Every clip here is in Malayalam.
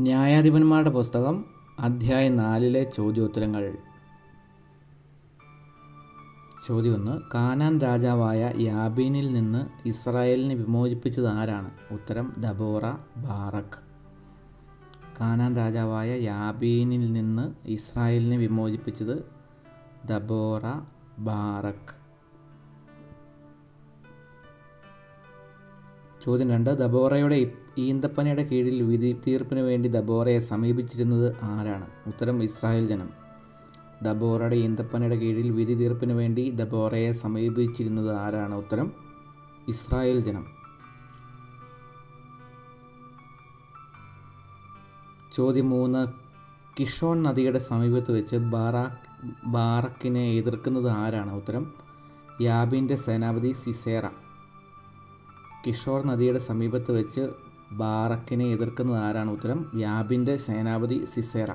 ന്യായാധിപന്മാരുടെ പുസ്തകം അധ്യായം നാലിലെ ചോദ്യോത്തരങ്ങൾ. ചോദ്യം ഒന്ന് കാനാൻ രാജാവായ യാബീനിൽ നിന്ന് ഇസ്രായേലിനെ വിമോചിപ്പിച്ചത് ആരാണ്? ഉത്തരം ദബോറ ബാറക്. കാനാൻ രാജാവായ യാബീനിൽ നിന്ന് ഇസ്രായേലിനെ വിമോചിപ്പിച്ചത് ദബോറ ബാറക്. ചോദ്യം രണ്ട് ദബോറയുടെ ഈന്തപ്പനയുടെ കീഴിൽ വിധി തീർപ്പിന് വേണ്ടി ദബോറയെ സമീപിച്ചിരുന്നത് ആരാണ്? ഉത്തരം ഇസ്രായേൽ ജനം. ദബോറയുടെ ഈന്തപ്പനയുടെ കീഴിൽ വിധി തീർപ്പിന് വേണ്ടി ദബോറയെ സമീപിച്ചിരുന്നത് ആരാണ്? ഉത്തരം ഇസ്രായേൽ ജനം. ചോദ്യം മൂന്ന് കിഷോൺ നദിയുടെ സമീപത്ത് വെച്ച് ബാറാക്ക് ബാറക്കിനെ എതിർക്കുന്നത് ആരാണ്? ഉത്തരം യാബിന്റെ സേനാപതി സിസേറ. കിഷോർ നദിയുടെ സമീപത്ത് വെച്ച് ബാറക്കിനെ എതിർക്കുന്നത് ആരാണ് ഉത്തരം? യാബിന്റെ സേനാപതി സിസേറ.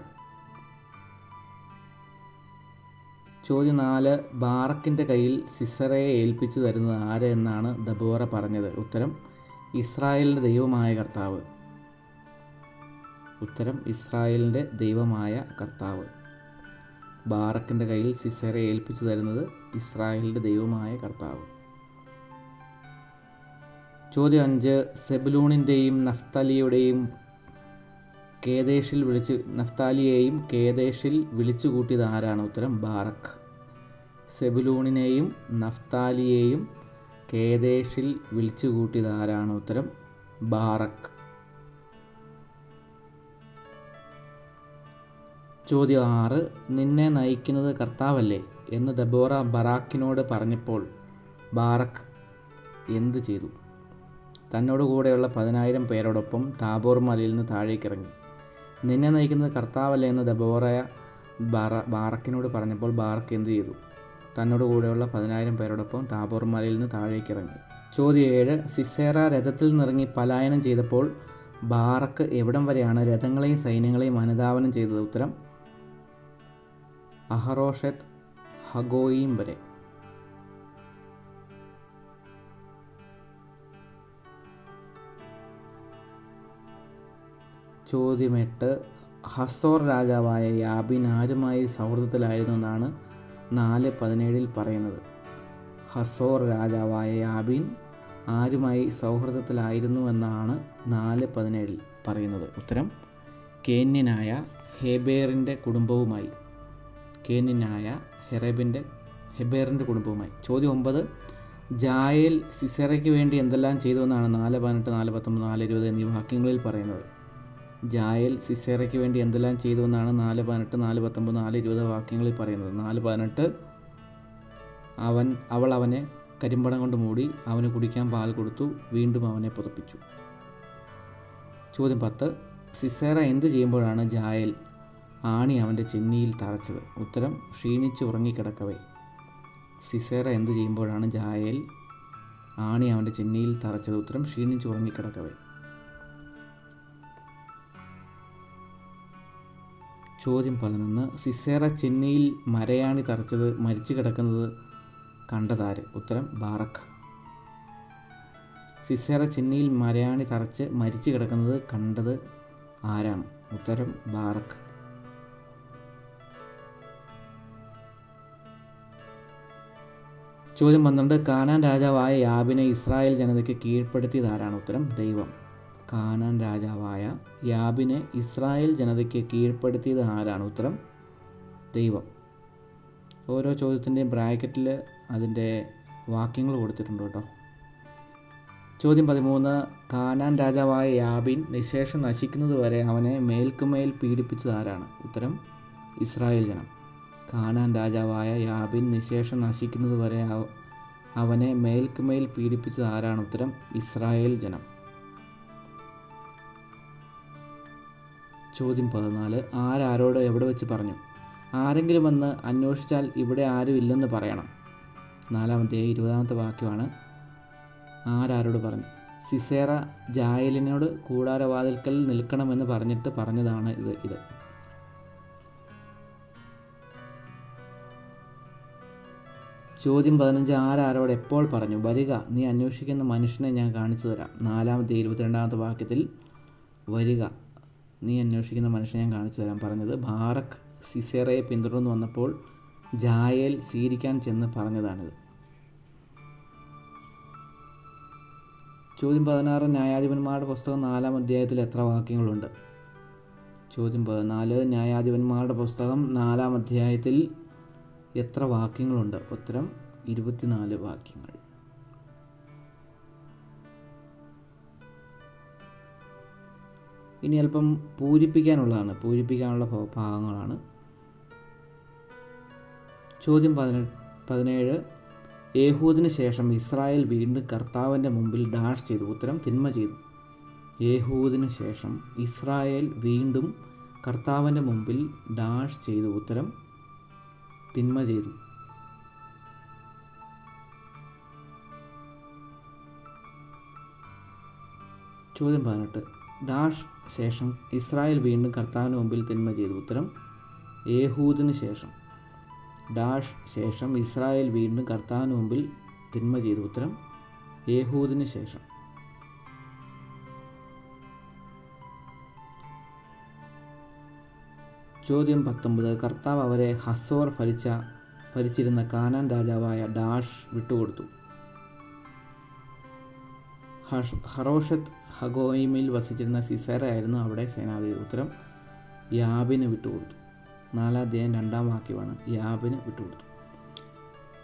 ചോദ്യം നാല് ബാറക്കിന്റെ കയ്യിൽ സിസറയെ ഏൽപ്പിച്ചു തരുന്നത് ആര് എന്നാണ് ദബോറ പറഞ്ഞത്? ഉത്തരം ഇസ്രായേലിന്റെ ദൈവമായ കർത്താവ്. ഉത്തരം ഇസ്രായേലിന്റെ ദൈവമായ കർത്താവ്. ബാറക്കിന്റെ കയ്യിൽ സിസറയെ ഏൽപ്പിച്ചു തരുന്നത് ഇസ്രായേലിന്റെ ദൈവമായ കർത്താവ്. ചോദ്യം അഞ്ച് സെബുലൂണിന്റെയും നഫ്താലിയുടെയും കേദേശിൽ വിളിച്ച് നഫ്താലിയെയും കേദേശിൽ വിളിച്ചു കൂട്ടിയത് ആരാണ്? ഉത്തരം ബാറക്ക് സെബുലൂണിനെയും നഫ്താലിയെയും കേദേശിൽ വിളിച്ചു കൂട്ടിയത് ആരാണ്? ഉത്തരം ബാറക്ക് ചോദ്യം ആറ് നിന്നെ നയിക്കുന്നത് കർത്താവല്ലേ? എന്ന് ദബോറ ബറാക്കിനോട് പറഞ്ഞപ്പോൾ ബാറക് എന്ത് ചെയ്തു? തന്നോട് കൂടെയുള്ള പതിനായിരം പേരോടൊപ്പം താബോർ മലയിൽ നിന്ന് താഴേക്കിറങ്ങി. നിന്നെ നയിക്കുന്നത് കർത്താവല്ലേ എന്ന് ദബോറയ ബാറ ബാറക്കിനോട് പറഞ്ഞപ്പോൾ ബാറക്ക് എന്ത് ചെയ്തു? തന്നോട് കൂടെയുള്ള പതിനായിരം പേരോടൊപ്പം താബോർ മലയിൽ നിന്ന് താഴേക്കിറങ്ങി. ചോദ്യം ഏഴ് സിസേറ രഥത്തിൽ നിന്നിറങ്ങി പലായനം ചെയ്തപ്പോൾ ബാറക്ക് എവിടം വരെയാണ് രഥങ്ങളെയും സൈന്യങ്ങളെയും അനുധാവനം ചെയ്തത്? ഉത്തരം അഹറോഷത്ത് ഹഗോയിം വരെ. ചോദ്യം എട്ട് ഹസോർ രാജാവായ യാബിൻ ആരുമായി സൗഹൃദത്തിലായിരുന്നു എന്നാണ് നാല് പതിനേഴിൽ പറയുന്നത്. ഹസോർ രാജാവായ യാബിൻ ആരുമായി സൗഹൃദത്തിലായിരുന്നു എന്നാണ് നാല് പതിനേഴിൽ പറയുന്നത്. ഉത്തരം കേന്യനായ ഹെബേറിന്റെ കുടുംബവുമായി. കേന്യനായ ഹെറേബിന്റെ ഹെബേറിന്റെ കുടുംബവുമായി. ചോദ്യം ഒമ്പത് ജായേൽ സിസറയ്ക്ക് വേണ്ടി എന്തെല്ലാം ചെയ്തുവെന്നാണ് നാല് പതിനെട്ട് നാല് പത്തൊമ്പത് നാല് ഇരുപത് എന്നീ വാക്യങ്ങളിൽ പറയുന്നത്. ജായൽ സിസേറയ്ക്ക് വേണ്ടി എന്തെല്ലാം ചെയ്തു എന്നാണ് നാല് പതിനെട്ട് നാല് പത്തൊമ്പത് നാല് ഇരുപത് വാക്യങ്ങളിൽ പറയുന്നത്. നാല് പതിനെട്ട് അവൻ അവൾ അവനെ കരിമ്പടം കൊണ്ട് മൂടി അവന് കുടിക്കാൻ പാൽ കൊടുത്തു വീണ്ടും അവനെ പുതപ്പിച്ചു. ചോദ്യം പത്ത്. സിസേറ എന്ത് ചെയ്യുമ്പോഴാണ് ജായൽ ആണി അവന്റെ ചെന്നിയിൽ തറച്ചത്? ഉത്തരം ക്ഷീണിച്ച് ഉറങ്ങിക്കിടക്കവേ. സിസേറ എന്ത് ചെയ്യുമ്പോഴാണ് ജായൽ ആണി അവന്റെ ചെന്നിയിൽ തറച്ചത്? ഉത്തരം ക്ഷീണിച്ച് ഉറങ്ങിക്കിടക്കവേ. ചോദ്യം പതിനൊന്ന്. സിസേറ ചെന്നൈയിൽ മരയാണി തറച്ചത് മരിച്ചു കിടക്കുന്നത് കണ്ടതാര്? ഉത്തരം ബാറക്. സിസേറ ചെന്നൈയിൽ മരയാണി തറച്ച് മരിച്ചു കിടക്കുന്നത് കണ്ടത് ആരാണ്? ഉത്തരം ബാറക്. ചോദ്യം പന്ത്രണ്ട്. കാനാൻ രാജാവായ യാബിനെ ഇസ്രായേൽ ജനതയ്ക്ക് കീഴ്പ്പെടുത്തിയതാരാണ് ഉത്തരം ദൈവം. കാനാൻ രാജാവായ യാബിനെ ഇസ്രായേൽ ജനതയ്ക്ക് കീഴ്പ്പെടുത്തിയത് ആരാണ്? ഉത്തരം ദൈവം. ഓരോ ചോദ്യത്തിന്റെയും ബ്രാക്കറ്റിൽ അതിന്റെ വാക്യങ്ങൾ കൊടുത്തിട്ടുണ്ട് കേട്ടോ. ചോദ്യം പതിമൂന്ന് കാനാൻ രാജാവായ യാബിൻ നിശേഷം നശിക്കുന്നത് വരെ അവനെ മേൽക്കുമേൽ പീഡിപ്പിച്ചത് ആരാണ്? ഉത്തരം ഇസ്രായേൽ ജനം. കാനാൻ രാജാവായ യാബിൻ നിശേഷം നശിക്കുന്നത് വരെ അവനെ മേൽക്കുമേൽ പീഡിപ്പിച്ചത് ആരാണ്? ഉത്തരം ഇസ്രായേൽ ജനം. ചോദ്യം പതിനാല് ആരാരോട് എവിടെ വെച്ച് പറഞ്ഞു? ആരെങ്കിലും വന്ന് അന്വേഷിച്ചാൽ ഇവിടെ ആരും ഇല്ലെന്ന് പറയണം. നാലാമത്തെ ഇരുപതാമത്തെ വാക്യമാണ് ആരാരോട് പറഞ്ഞു? സിസേറ ജായലിനോട് കൂടാരവാതിൽക്കൽ നിൽക്കണമെന്ന് പറഞ്ഞിട്ട് പറഞ്ഞതാണ് ഇത് ഇത്. ചോദ്യം പതിനഞ്ച് ആരാരോട് എപ്പോൾ പറഞ്ഞു? വരിക നീ അന്വേഷിക്കുന്ന മനുഷ്യനെ ഞാൻ കാണിച്ചു തരാം നാലാമത്തെ ഇരുപത്തിരണ്ടാമത്തെ വാക്യത്തിൽ വരിക. നീ അന്വേഷിക്കുന്ന മനുഷ്യനെ ഞാൻ കാണിച്ചു തരാൻ പറഞ്ഞത്. ബാറക് സിസേറയെ പിന്തുടർന്ന് വന്നപ്പോൾ ജായേൽ സ്വീകരിക്കാൻ ചെന്ന് പറഞ്ഞതാണിത്. ചോദ്യം പതിനാറ്. ന്യായാധിപന്മാരുടെ പുസ്തകം നാലാം അധ്യായത്തിൽ എത്ര വാക്യങ്ങളുണ്ട്? ചോദ്യം പതിനാല്. ന്യായാധിപന്മാരുടെ പുസ്തകം നാലാം അധ്യായത്തിൽ എത്ര വാക്യങ്ങളുണ്ട്? ഉത്തരം ഇരുപത്തിനാല് വാക്യങ്ങൾ. ഇനി അല്പം പൂരിപ്പിക്കാനുള്ളതാണ്. പൂരിപ്പിക്കാനുള്ള ഭാഗങ്ങളാണ്. ചോദ്യം പതിനെട്ട് പതിനേഴ്. യേഹൂദിന് ശേഷം ഇസ്രായേൽ വീണ്ടും കർത്താവിന്റെ മുമ്പിൽ ഡാഷ് ചെയ്തു. ഉത്തരം തിന്മ ചെയ്തു. യേഹൂദിന് ശേഷം ഇസ്രായേൽ വീണ്ടും കർത്താവിന്റെ മുമ്പിൽ ഡാഷ് ചെയ്തു. ഉത്തരം തിന്മ ചെയ്തു. ചോദ്യം പതിനെട്ട്. ഡാഷ് ശേഷം ഇസ്രായേൽ വീണ്ടും കർത്താവിന് മുമ്പിൽ തിന്മ ചെയ്തു. ഉത്തരം ഏഹൂദിന് ശേഷം. ഡാഷ് ശേഷം ഇസ്രായേൽ വീണ്ടും കർത്താവിന് മുമ്പിൽ തിന്മ ചെയ്തു. ഉത്തരം ഏഹൂദിന് ശേഷം. ചോദ്യം പത്തൊമ്പത്. കർത്താവ് അവരെ ഹസോർ ഭരിച്ച ഭരിച്ചിരുന്ന കാനാൻ രാജാവായ ഡാഷ് വിട്ടുകൊടുത്തു. ഹഷ് ഹറോഷത്ത് ഹഗോയിമിൽ വസിച്ചിരുന്ന സിസേറയായിരുന്നു അവിടെ സേനാപതി ഉത്തരം യാബിന് വിട്ടുകൊടുത്തു. നാലാം അധ്യായം രണ്ടാം വാക്യമാണ് യാബിന് വിട്ടുകൊടുത്തു.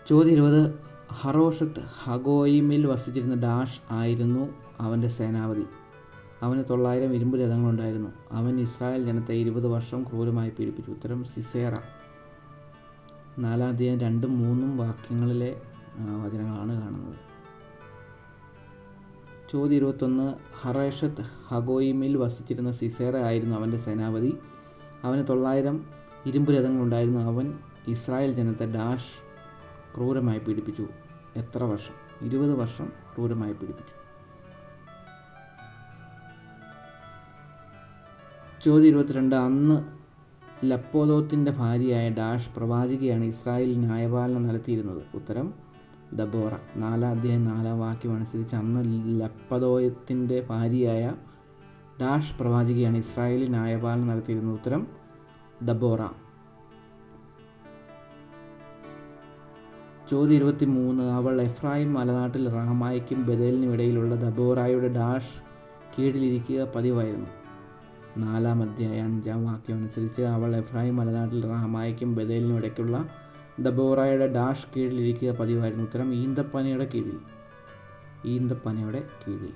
ചോദ്യം ഇരുപത് ഹറോഷത്ത് ഹഗോയിമിൽ വസിച്ചിരുന്ന ഡാഷ് ആയിരുന്നു അവന്റെ സേനാപതി. അവന് തൊള്ളായിരം ഇരുമ്പ് രഥങ്ങളുണ്ടായിരുന്നു. അവൻ ഇസ്രായേൽ ജനത്തെ ഇരുപത് വർഷം ക്രൂരമായി പീഡിപ്പിച്ചു. ഉത്തരം സിസേറ. നാലാം രണ്ടും മൂന്നും വാക്യങ്ങളിലെ വചനങ്ങളാണ് കാണുന്നത്. ചോദ്യം ഇരുപത്തൊന്ന്. ഹറേഷത്ത് ഹഗോയിമിൽ വസിച്ചിരുന്ന സിസേറ ആയിരുന്നു അവന്റെ സേനാപതി. അവന് തൊള്ളായിരം ഇരുമ്പ് രഥങ്ങളുണ്ടായിരുന്നു. അവൻ ഇസ്രായേൽ ജനത്തെ ഡാഷ് ക്രൂരമായി പീഡിപ്പിച്ചു. എത്ര വർഷം? ഇരുപത് വർഷം ക്രൂരമായി പീഡിപ്പിച്ചു. ചോദ്യം ഇരുപത്തിരണ്ട്. അന്ന് ലപ്പോലോത്തിന്റെ ഭാര്യയായ ഡാഷ് പ്രവാചികയാണ് ഇസ്രായേൽ ന്യായപാലനം നടത്തിയിരുന്നത്. ഉത്തരം ദബോറ. നാലാം അധ്യായം നാലാം വാക്യം അനുസരിച്ച് അന്ന് ലപ്പതോയത്തിന്റെ ഭാര്യയായ ഡാഷ് പ്രവാചികയാണ് ഇസ്രായേലിൽ ന്യായപാലനം നടത്തിയിരുന്നത് ഉത്തരം ദബോറ. ചോദ്യം ഇരുപത്തി മൂന്ന് അവൾ എഫ്രായിം മലനാട്ടിൽ റഹമായിക്കും ബദേലിനും ഇടയിലുള്ള ദബോറായുടെ ഡാഷ് കീഴിലിരിക്കുക പതിവായിരുന്നു. നാലാം അധ്യായം അഞ്ചാം വാക്യം അനുസരിച്ച് അവൾ എഫ്രായിം മലനാട്ടിൽ റഹമായിക്കും ബദേലിനും ഇടയ്ക്കുള്ള ദബോറായുടെ ഡാഷ് കീഴിലിരിക്കുക പതിവായിരുന്നു. ഉത്തരം ഈന്തപ്പനയുടെ കീഴിൽ. ഈന്തപ്പനയുടെ കീഴിൽ.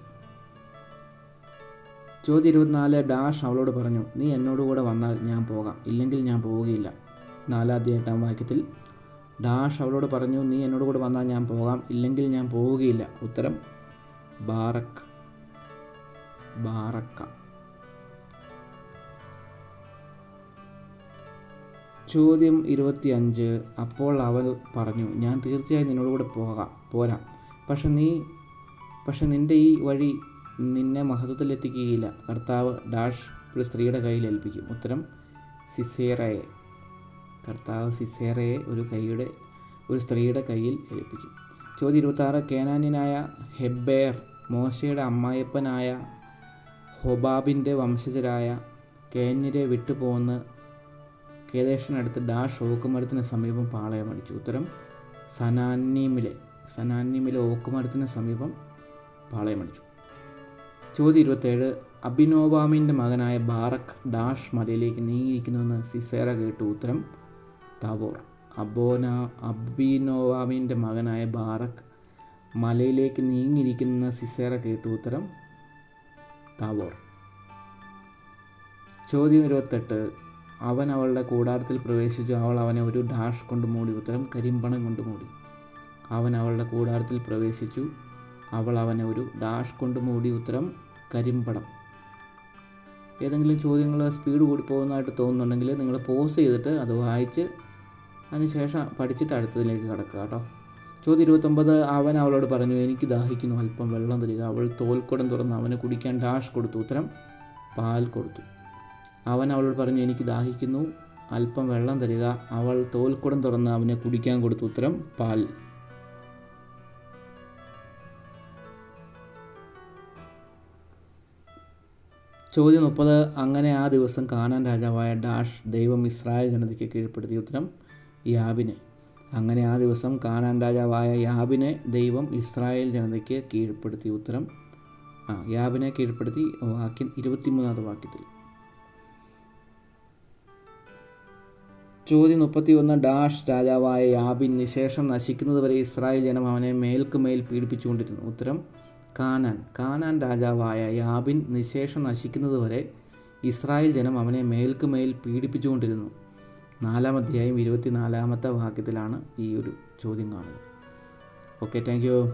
ചോദ്യം ഇരുപത്തിനാല് ഡാഷ് അവളോട് പറഞ്ഞു നീ എന്നോട് കൂടെ വന്നാൽ ഞാൻ പോകാം. ഇല്ലെങ്കിൽ ഞാൻ പോവുകയില്ല. നാലാദ്യ എട്ടാം വാക്യത്തിൽ ഡാഷ് അവളോട് പറഞ്ഞു നീ എന്നോട് കൂടെ വന്നാൽ ഞാൻ പോകാം. ഇല്ലെങ്കിൽ ഞാൻ പോവുകയില്ല. ഉത്തരം ബാറക്ക ബാറക്ക. ചോദ്യം ഇരുപത്തിയഞ്ച്. അപ്പോൾ അവൾ പറഞ്ഞു ഞാൻ തീർച്ചയായും നിന്നോട് കൂടെ പോകാം. പോരാം. പക്ഷെ നീ പക്ഷെ നിന്റെ ഈ വഴി നിന്നെ മഹത്വത്തിലെത്തിക്കുകയില്ല കർത്താവ് ഡാഷ് ഒരു സ്ത്രീയുടെ കയ്യിൽ ഏൽപ്പിക്കും. ഉത്തരം സിസേറയെ. കർത്താവ് സിസേറയെ ഒരു കൈയുടെ ഒരു സ്ത്രീയുടെ കയ്യിൽ ഏൽപ്പിക്കും. ചോദ്യം ഇരുപത്താറ് കേനാന്യനായ ഹെബേർ മോശയുടെ അമ്മായപ്പനായ ഹൊബാബിന്റെ വംശജരായ കേന്യരെ വിട്ടുപോകുന്ന കേദേശിനടുത്ത് ഡാഷ് ഓക്കുമരത്തിന് സമീപം പാളയമടിച്ചു ഉത്തരം സനാന്നിമിലെ സനാന്നീമിലെ ഓക്കുമരത്തിന് സമീപം പാളയമടിച്ചു ചോദ്യം ഇരുപത്തേഴ് അബിനോവാമിന്റെ മകനായ ബാറക് ഡാഷ് മലയിലേക്ക് നീങ്ങിയിരിക്കുന്നുവെന്ന് സിസേറ കേട്ടു. ഉത്തരം തവോർ. അബോന അബിനോവാമിന്റെ മകനായ ബാറക് മലയിലേക്ക് നീങ്ങിയിരിക്കുന്ന സിസേറ കേട്ടു. ഉത്തരം തവോർ. ചോദ്യം ഇരുപത്തെട്ട് അവൻ അവളുടെ കൂടാരത്തിൽ പ്രവേശിച്ചു. അവൾ അവനെ ഒരു ഡാഷ് കൊണ്ട് മൂടി ഉത്തരം കരിമ്പണം കൊണ്ട് മൂടി. അവൻ അവളുടെ കൂടാരത്തിൽ പ്രവേശിച്ചു. അവൾ അവനെ ഒരു ഡാഷ് കൊണ്ട് മൂടി ഉത്തരം കരിമ്പണം. ഏതെങ്കിലും ചോദ്യങ്ങൾ സ്പീഡ് കൂടി പോകുന്നതായിട്ട് തോന്നുന്നുണ്ടെങ്കിൽ നിങ്ങൾ പോസ് ചെയ്തിട്ട് അത് വായിച്ച് അതിനുശേഷം പഠിച്ചിട്ട് അടുത്തതിലേക്ക് കിടക്കുക കേട്ടോ. ചോദ്യം ഇരുപത്തൊമ്പത് അവൻ അവളോട് പറഞ്ഞു എനിക്ക് ദാഹിക്കുന്നു അല്പം വെള്ളം തരിക. അവൾ തോൽക്കുടം തുറന്ന് അവന് കുടിക്കാൻ ഡാഷ് കൊടുത്തു ഉത്തരം പാൽ കൊടുത്തു. അവൻ അവളോട് പറഞ്ഞു എനിക്ക് ദാഹിക്കുന്നു. അല്പം വെള്ളം തരിക. അവൾ തോൽക്കുടം തുറന്ന് അവനെ കുടിക്കാൻ കൊടുത്തു ഉത്തരം പാൽ. ചോദ്യം മുപ്പത് അങ്ങനെ ആ ദിവസം കാനാൻ രാജാവായ ഡാഷ് ദൈവം ഇസ്രായേൽ ജനതയ്ക്ക് കീഴ്പ്പെടുത്തിയ ഉത്തരം യാബിനെ. അങ്ങനെ ആ ദിവസം കാനാൻ രാജാവായ യാബിനെ ദൈവം ഇസ്രായേൽ ജനതയ്ക്ക് കീഴ്പ്പെടുത്തിയ ഉത്തരം ആ യാബിനെ കീഴ്പ്പെടുത്തി വാക്യം ഇരുപത്തിമൂന്നാമത്തെ വാക്യത്തിൽ. ചോദ്യം മുപ്പത്തി ഒന്ന് ഡാഷ് രാജാവായ യാബിൻ നിശേഷം നശിക്കുന്നതുവരെ ഇസ്രായേൽ ജനം അവനെ മേൽക്കുമേൽ പീഡിപ്പിച്ചുകൊണ്ടിരുന്നു. ഉത്തരം കാനാൻ. കാനാൻ രാജാവായ യാബിൻ നിശേഷം നശിക്കുന്നതുവരെ ഇസ്രായേൽ ജനം അവനെ മേൽക്കുമേൽ പീഡിപ്പിച്ചുകൊണ്ടിരുന്നു. നാലാം അധ്യായം ഇരുപത്തിനാലാമത്തെ വാക്യത്തിലാണ് ഈ ഒരു ചോദ്യം കാണുന്നത്. Okay thank you.